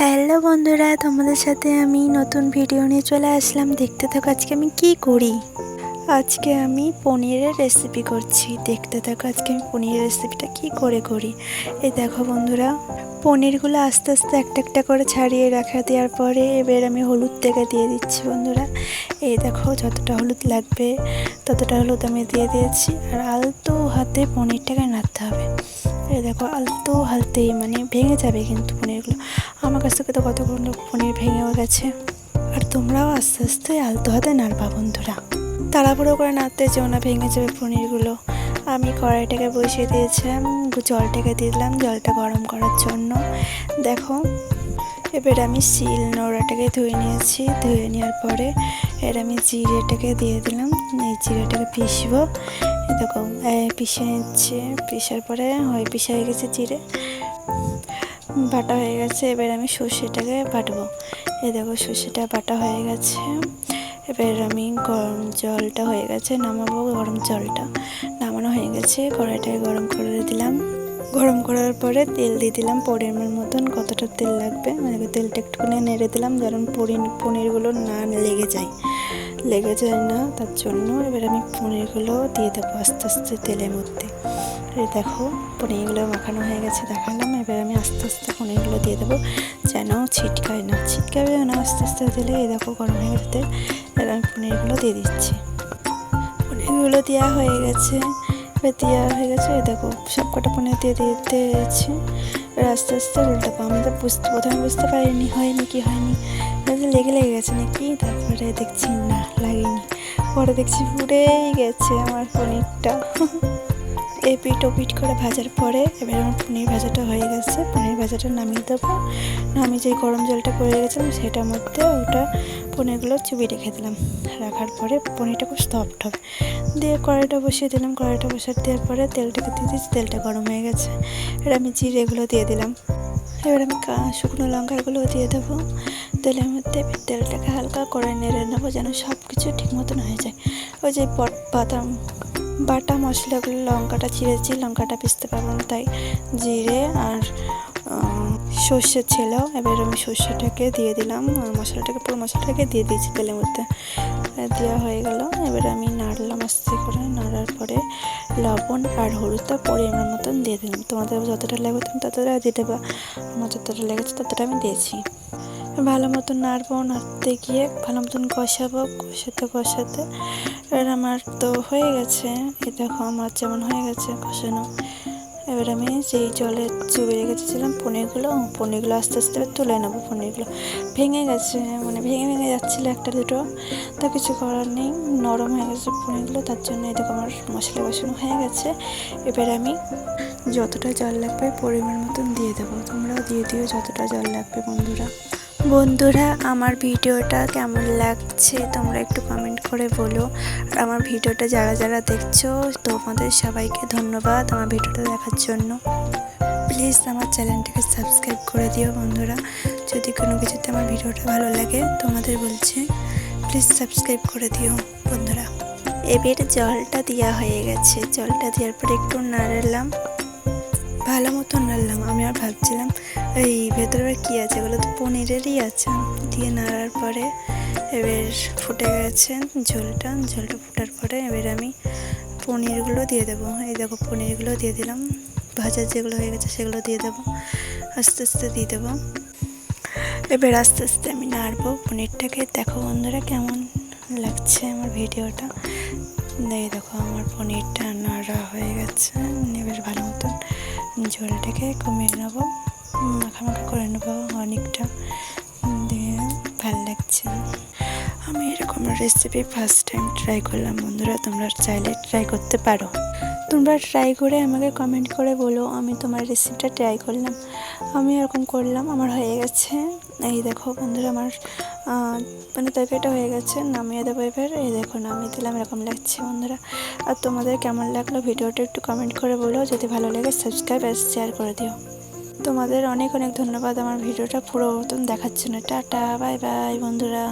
Hello বন্ধুরা, তোমাদের সাথে আমি নতুন ভিডিও নিয়ে চলে আসলাম। দেখতে থাকো, আজকে আমি কি করি? আজকে আমি পনিরের রেসিপি করছি। দেখতে থাকো, আজকে আমি পনিরের রেসিপিটা কি করে করি? এই দেখো বন্ধুরা, পনিরগুলো আস্তে আস্তে একটা একটা করে ছাড়িয়ে রাখা, দেওয়ার পরে এবার আমি হলুদ থেকে দিয়ে দিচ্ছি বন্ধুরা। এই দেখো, যতটা হলুদ লাগবে, ততটা হলুদ আমি দিয়ে দিয়েছি। আর আলতো হাতে পনিরটাকে নাড়তে হবে। এই দেখো, আলতো হালতেই মানে ভেঙে যাবে কিন্তু পনিরগুলো। আমার কাছ থেকে তো কতগুলো পনির ভেঙেও গেছে। আর তোমরাও আস্তে আস্তে আলতো হাতে নাড়বা, বন্ধুরা। তাড়াহুড়ো করে নাড়তে যেও না, ভেঙে যাবে পনিরগুলো আমি কড়াইটাকে বসিয়ে দিয়েছিলাম, জলটাকে দিলাম, জলটা গরম করার জন্য। দেখো, এবার আমি শিল নোড়াটাকে ধুয়ে নিয়েছি। ধুয়ে নেওয়ার পরে এর আমি জিরেটাকে দিয়ে দিলাম। এই জিরেটাকে পিসবো এরকম পিষে নিচ্ছে। পিসার পরে হয় পিসা হয়ে গেছে জিরে। বাটা হয়ে গেছে, এবার আমি সর্ষেটাকে বাটবো। এই দেখো সর্ষেটা বাটা হয়ে গেছে। এবার আমি গরম জলটা হয়ে গেছে, নামাবো গরম জলটা। নামানো হয়ে গেছে, কড়াইটাকে গরম করে দিলাম। গরম করার পরে তেল দিয়ে দিলাম পরিমাণ মতন, কতটা তেল লাগবে? মানে তেলটা একটুখানি নেড়ে দিলাম, যেন পনির, পনিরগুলো না লেগে যায়। লেগে যায় না, তার জন্য এবার আমি পনিরগুলো দিয়ে দেবো আস্তে আস্তে তেলের মধ্যে। দেখো, পনিরগুলো মাখানো হয়ে গেছে, দেখালাম। এবার আমি আস্তে আস্তে পনিরগুলো দিয়ে দেবো, যেন ছিটকায় না, ছিটকাবে না আস্তে আস্তে তেলে, এই দেখো গরম হয়ে গেছে এবার আমি পনিরগুলো দিয়ে দিচ্ছি। পনিরগুলো দেওয়া হয়ে গেছে। দেওয়া হয়ে গেছে দেখো, সব কটা পনির দিয়ে দিয়েছি। এবার আস্তে আস্তে উল্টাবো আমি তো বুঝতে, প্রথমে বুঝতে পারিনি, হয়নি কি হয়নি। লেগে লেগে গেছে নাকি? তারপরে দেখছি না, লাগেনি। পরে দেখছি পুড়েই গেছে আমার পনিরটা। এই পিঠ ও পিঠ করে ভাজার পরে এবার আমার পনির ভাজাটা হয়ে গেছে। পনির ভাজাটা নামিয়ে দেবো। নামিয়ে যেই গরম জলটা পড়ে গেছিলাম সেটার মধ্যে ওটা পনিরগুলো চুবিয়ে রেখে দিলাম। রাখার পরে পনিরটা খুব সফট হবে। দিয়ে কড়াইটা বসিয়ে দিলাম। কড়াইটা বসিয়ে দেওয়ার পরে তেলটাকে দিয়ে দিচ্ছি তেলটা গরম হয়ে গেছে। এবার আমি জিরেগুলো দিয়ে দিলাম। এবার আমি শুকনো লঙ্কাগুলো দিয়ে দেবো। তেলের মধ্যে তেলটাকে হালকা করে নেড়ে নেব যেন সব কিছু ঠিক মতন হয়ে যায়। ওই যে বট বাদাম বাটা মশলাগুলো লঙ্কাটা চিড়েছি লঙ্কাটা পিসতে পারব তাই জিরে আর সর্ষে ছিল, এবার আমি সর্ষেটাকে দিয়ে দিলাম, আর মশলাটাকে, পুরো মশলাটাকে দিয়ে দিয়েছি তেলের মধ্যে। দেওয়া হয়ে গেল, এবার আমি নাড়লাম আস্তে করে, নাড়ার পরে লবণ আর হলুদটা পরিমাণ মতন দিয়ে দিলাম। তোমাদের যতটা লাগবে তুমি ততটা দিয়ে দেবে, আমার যতটা লেগেছে ততটা আমি দিয়েছি। ভালো মতন নাড়বো, নাড়তে গিয়ে ভালো মতন কষাবো, কষাতে কষাতে। এবার আমার তো হয়ে গেছে, এই দেখো আমার যেমন হয়ে গেছে কষানো। এবার আমি যেই জলে চুবে রেখেছিলাম পনিরগুলো পনিরগুলো আস্তে আস্তে তুলে নেব পনিরগুলো। ভেঙে গেছে মানে ভেঙে ভেঙে যাচ্ছিল একটা দুটো। তা কিছু করার নেই, নরম হয়ে গেছে পনিরগুলো, তার জন্য এদিকে আমার মশলা বাসন হয়ে গেছে। এবার আমি যতটা জল লাগবে পরিমাণ মতন দিয়ে দেবো। তোমরাও দিয়ে দিও যতটা জল লাগবে বন্ধুরা। বন্ধুরা, আমার ভিডিওটা কেমন লাগছে তোমরা একটু কমেন্ট করে বলো। আর আমার ভিডিওটা যারা যারা দেখছ, তোমাদের সবাইকে ধন্যবাদ আমার ভিডিওটা দেখার জন্য। প্লিজ আমার চ্যানেলটাকে সাবস্ক্রাইব করে দিও বন্ধুরা। যদি কোনো কিছুতে আমার ভিডিওটা ভালো লাগে, তোমাদের বলছে প্লিজ সাবস্ক্রাইব করে দিও বন্ধুরা। এবার জলটা দেওয়া হয়ে গেছে। জলটা দেওয়ার পরে একটু নাড়ালাম। ভালো মতো নাড়লাম। আমি আর ভাবছিলাম, এই, ভেতরে কী আছে? এগুলো তো পনিরেরই আছে। দিয়ে নাড়ার পরে এবার ফুটে গেছে ঝোলটা। ঝোলটা ফোটার পরে এবার আমি পনিরগুলো দিয়ে দেবো। এই দেখো, পনিরগুলো দিয়ে দিলাম। ভাজা যেগুলো হয়ে গেছে সেগুলো দিয়ে দেবো। আস্তে আস্তে দিয়ে দেবো। এবার আস্তে আস্তে আমি নাড়বো পনিরটাকে। দেখো বন্ধুরা কেমন লাগছে আমার ভিডিওটা। এই দেখো, আমার পনিরটা নাড়া হয়ে গেছে। এবার ভালো মতন ঝোলটাকে কমিয়ে নেব। মাখামাখা করে নেব অনেকটা। দিয়ে ভালো লাগছে। আমি এরকম রেসিপি ফার্স্ট টাইম ট্রাই করলাম। বন্ধুরা, তোমরা চাইলে ট্রাই করতে পারো। তোমরা ট্রাই করে আমাকে কমেন্ট করে বলো, আমি তোমার রেসিপিটা ট্রাই করলাম। আমি এরকম করলাম, আমার হয়ে গেছে। এই দেখো বন্ধুরা আমার মানে তরকারিটা হয়ে গেছে, নামিয়ে দেবো এবার। এই দেখো নামিয়ে দিলাম, এরকম লাগছে বন্ধুরা। আর তোমাদের কেমন লাগল ভিডিওটা একটু কমেন্ট করে বলো, যদি ভালো লাগে সাবস্ক্রাইব আর শেয়ার করে দিও। তোমাদের অনেক অনেক ধন্যবাদ আমার ভিডিওটা পুরো মতন দেখাচ্ছে না টাটা বাই বাই বন্ধুরা।